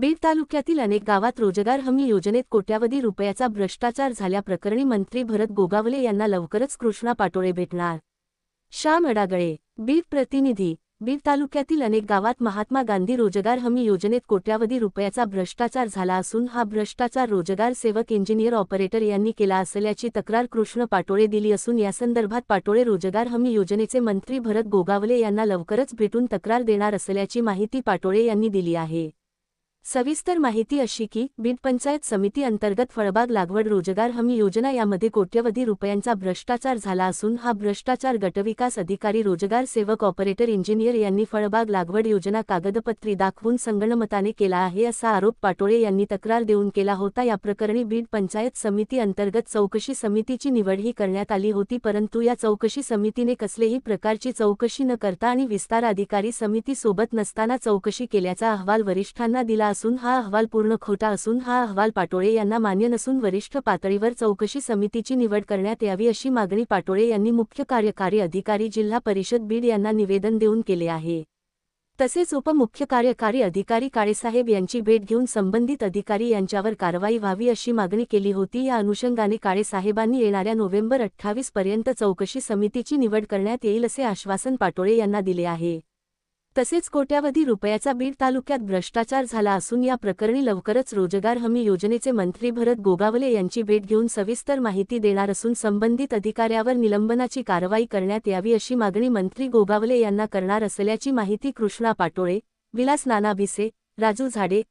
बीड तालुक्यातील अनेक गावात रोजगार हमी योजनेत कोट्यावधी रुपयाचा भ्रष्टाचार झाल्याप्रकरणी मंत्री भरत गोगावले यांना लवकरच कृष्णा पाटोळे भेटणार. श्याम अडागळे बीड प्रतिनिधी बीड तालुक्यातील अनेक गावात महात्मा गांधी रोजगार हमी योजनेत कोट्यावधी रुपयाचा भ्रष्टाचार झाला असून हा भ्रष्टाचार रोजगार सेवक इंजिनियर ऑपरेटर यांनी केला असल्याची तक्रार कृष्ण पाटोळे दिली असून यासंदर्भात पाटोळे रोजगार हमी योजनेचे मंत्री भरत गोगावले यांना लवकरच भेटून तक्रार देणार असल्याची माहिती पाटोळे यांनी दिली आहे. सविस्तर माहिती अशी की बीड पंचायत समिती अंतर्गत फळबाग लागवड रोजगार हमी योजना यामध्ये कोट्यवधी रुपयांचा भ्रष्टाचार झाला असून हा भ्रष्टाचार गटविकास अधिकारी रोजगार सेवक ऑपरेटर इंजिनियर यांनी फळबाग लागवड योजना कागदपत्री दाखवून संगणमताने केला आहे असा आरोप पाटोळे यांनी तक्रार देऊन केला होता. या प्रकरणी बीड पंचायत समिती अंतर्गत चौकशी समितीची निवडही करण्यात आली होती परंतु या चौकशी समितीने कसलेही प्रकारची चौकशी न करता आणि विस्तार अधिकारी समितीसोबत नसताना चौकशी केल्याचा अहवाल वरिष्ठांना दिला असून हा अहवाल पूर्ण खोटा असून हा अहवाल पाटोळे यांना मान्य नसून वरिष्ठ पातळीवर चौकशी समितीची निवड करण्यात यावी अशी मागणी पाटोळे यांनी मुख्य कार्यकारी अधिकारी जिल्हा परिषद बीड यांना निवेदन देऊन केले आहे. तसेच उपमुख्य कार्यकारी अधिकारी काळेसाहेब यांची भेट घेऊन संबंधित अधिकारी यांच्यावर कारवाई व्हावी अशी मागणी केली होती. या अनुषंगाने काळेसाहेबांनी येणाऱ्या नोव्हेंबर अठ्ठावीस पर्यंत चौकशी समितीची निवड करण्यात येईल असे आश्वासन पाटोळे यांना दिले आहे. तसेच कोट्यावधी रुपयाचा बीड तालुक्यात भ्रष्टाचार झाला असून या प्रकरणी लवकरच रोजगार हमी योजनेचे मंत्री भरत गोगावले यांची भेट घेऊन सविस्तर माहिती देणार असून संबंधित अधिकाऱ्यावर निलंबनाची कारवाई करण्यात यावी अशी मागणी मंत्री गोगावले यांना करणार असल्याची माहिती कृष्णा पाटोळे विलास नाना भिसे राजू झाडे